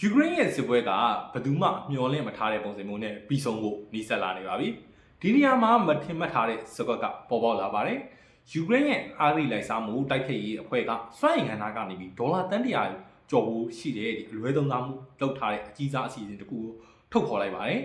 ယူကရိန်းရဲ့စစ်ပွဲကဘယ်သူမှမျှော်လင့်မထားတဲ့ပုံစံမျိုးနဲ့ပြီးဆုံးဖို့နှီးစပ်လာနေပါပြီဒီနေရာမှာမထင်မှတ်ထားတဲ့စကွက်ကပေါ်ပေါက်လာပါတယ်ယူကရိန်းရဲ့အားရိလိုက်စားမှုတိုက်ခိုက်ရေးအဖွဲ့ကစွမ်းအင်ကဏ္ဍကနေပြီးဒေါ်လာတန်တရာကျော်ဖို့ရှိတဲ့ဒီအလွဲသုံးစားမှုလုပ်ထားတဲ့အကြီးစားအစီအစဉ်တစ်ခုကိုထုတ်ဖော်လိုက်ပါတယ်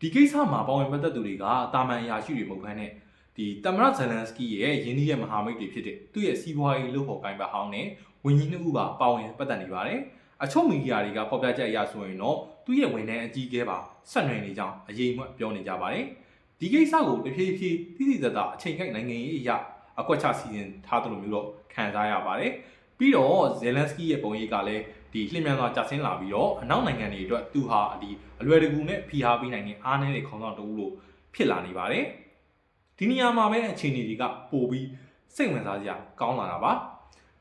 ဒီကိစ္စမှာပါဝင်ပတ်သက်သူတွေကတာမန်အရာရှိတွေမဟုတ်ဘဲနဲ့ဒီတမရဇယ်လန်စကီရဲ့ယင်းနှီးရဲ့မဟာမိတ်တွေဖြစ်တဲ့သူ့ရဲ့စီးပွားရေးလုပ်ဖော်ကိုင်ဘတ်ဟောင်းနဲ့ဝန်ကြီးနှစ်ဦးပါပါဝင်ပတ်သက်နေပါတယ် အချို့မီဒီယာတွေကဖော်ပြချက်အရဆိုရင်တော့သူ့ရဲ့ဝန်ထမ်းအကြီးအကဲပါဆက်နွယ်နေကြောင်းအရေးမှတ်ပြောနေကြပါတယ်။ဒီကိစ္စကိုတဖြည်းဖြည်းတိတိကျကျအချိန်ကိုက်နိုင်ငံရေးအရာအကွက်ချစီစဉ်ထားသလိုမျိုးတော့ခံစားရပါတယ်။ပြီးတော့ဇယ်လန်စကီရဲ့ပုံရိပ်ကလည်းဒီလှည့်မြန်စွာကြာဆင်းလာပြီးတော့အနောက်နိုင်ငံတွေအတွက်သူဟာဒီအလွယ်တကူနဲ့ဖိအားပေးနိုင်တဲ့အားနည်းတဲ့ခေါင်းဆောင်တဦးလို့ဖြစ်လာနေပါတယ်။ဒီနေရာမှာပဲအခြေအနေတွေကပိုပြီးစိတ်ဝင်စားစရာကောင်းလာတာပါ။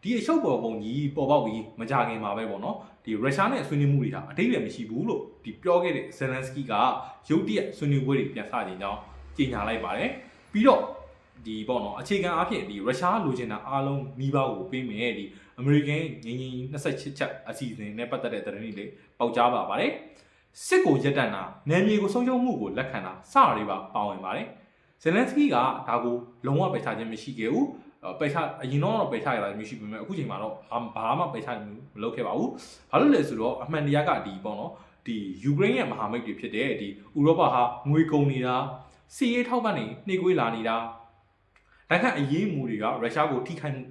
ဒီအရှုပ်ပေါ်ပုံကြီးပေါ်ပေါက်ပြီးမကြခင်မှာပဲပေါ့နော်ဒီရုရှားနဲ့ဆွေးနွေးမှုတွေဟာအတိတ်ပဲမရှိဘူးလို့ဒီပြောခဲ့တဲ့ဇယ်လန်စကီကရုတ်တရက်ဆွေးနွေးပွဲတွေပြန်စခြင်းကြောင်းကြေညာလိုက်ပါတယ်ပြီးတော့ဒီပေါ့နော်အခြေခံအဖြစ်ဒီရုရှားလိုချင်တာအားလုံးမိဘကိုပေးမယ်ဒီအမေရိကန်ငင်းငင်း28ချက်အစီအစဉ်နဲ့ပတ်သက်တဲ့သတင်းတွေလေးပေါက်ကြားပါပါတယ်စစ်ကိုရက်တန့်တာနယ်မြေကိုဆုံးရှုံးမှုကိုလက်ခံတာစတာတွေပါပါဝင်ပါတယ်ဇယ်လန်စကီကဒါကိုလုံးဝပယ်ချခြင်းမရှိခဲ့ဘူး ပယ်ချအရင်တော့ပယ်ချရတာမျိုးရှိပေမဲ့အခုချိန်မှာတော့ဘာမှပယ်ချမှုမလုပ်ခဲ့ပါဘူး။ဘာလို့လဲဆိုတော့အမှန်တရားကဒီပေါ့နော်ဒီယူကရိန်းရဲ့မဟာမိတ်တွေဖြစ်တဲ့ဒီဥရောပဟာငွေကုန်နေတာစီရေးထောက်ပံ့နေနှိကွေးလာနေတာဒါကအရေးမူတွေကရုရှားကိုထိခိုက်မှု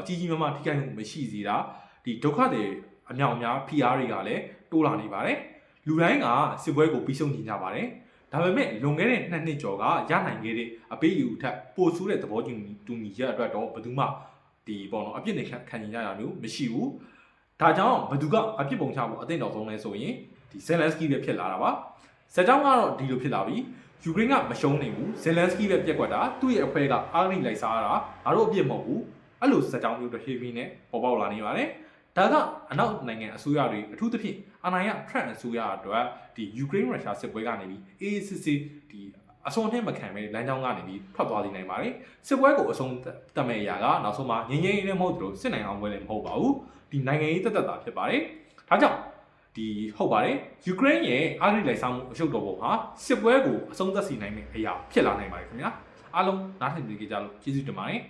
အကြီးကြီးမားမားထိခိုက်မှုမရှိစေတာဒီဒုက္ခတွေအမြောက်အများ PR တွေကလည်းတိုးလာနေပါတယ်။လူတိုင်းကစစ်ပွဲကိုပြီးဆုံးနေကြပါတယ်။ ဒါပေမဲ့လွန်ခဲ့တဲ့နှစ်နှစ်ကျော်ကရနိုင်ခဲ့တဲ့အပေးယူထက်ပိုဆိုးတဲ့သဘောတူညီတူညီချက်အတွက်တော့ဘယ်သူမှဒီပေါ့နော်အပြစ်နဲ့ခံခံကြရတာမျိုးမရှိဘူး။ဒါကြောင့်ဘယ်သူကအပြစ်ပုံချဖို့အသင့်တော်ဆုံးလဲဆိုရင်ဒီဇယ်လန်စကီပဲဖြစ်လာတာပါ။ဇက်ကြောင်းကတော့ဒီလိုဖြစ်လာပြီ။ယူကရိန်းကမရှုံးနိုင်ဘူး။ဇယ်လန်စကီပဲပြက်ကွက်တာသူ့ရဲ့အဖွဲ့ကအားရိလိုက်စားတာငါတို့အပြစ်မဟုတ်ဘူး။အဲ့လိုဇက်ကြောင်းမျိုးတစ်ဟေးဟေးနဲ့ပေါ်ပေါက်လာနေပါတယ်။ ဒါကအနောက်နိုင်ငံအစိုးရတွေအထူးသဖြင့်အာဏာရထရန့်အစိုးရအတွက်ဒီယူကရိန်းရုရှားစစ်ပွဲကနေပြီးအေးစစ်စစ်ဒီအဆုံးနဲ့မခံပဲလမ်းကြောင်းကနေပြီးထွက်သွားနေနိုင်ပါတယ်စစ်ပွဲကိုအဆုံးတတ်မဲ့အရာကနောက်ဆုံးမှာငင်းငင်းလေးမဟုတ်သလိုစစ်နိုင်အောင်ပွဲလည်းမဟုတ်ပါဘူးဒီနိုင်ငံရေးတက်တက်တာဖြစ်ပါတယ်ဒါကြောင့်ဒီဟုတ်ပါတယ်ယူကရိန်းရဲ့အာရိလိုက်ဆောင်မှုအရှုပ်တော်ပုံဟာစစ်ပွဲကိုအဆုံးသတ်စီနိုင်မယ့်အရာဖြစ်လာနိုင်ပါတယ်ခင်ဗျာအားလုံးနားထောင်ကြကြလို့ကျေးဇူးတင်ပါတယ်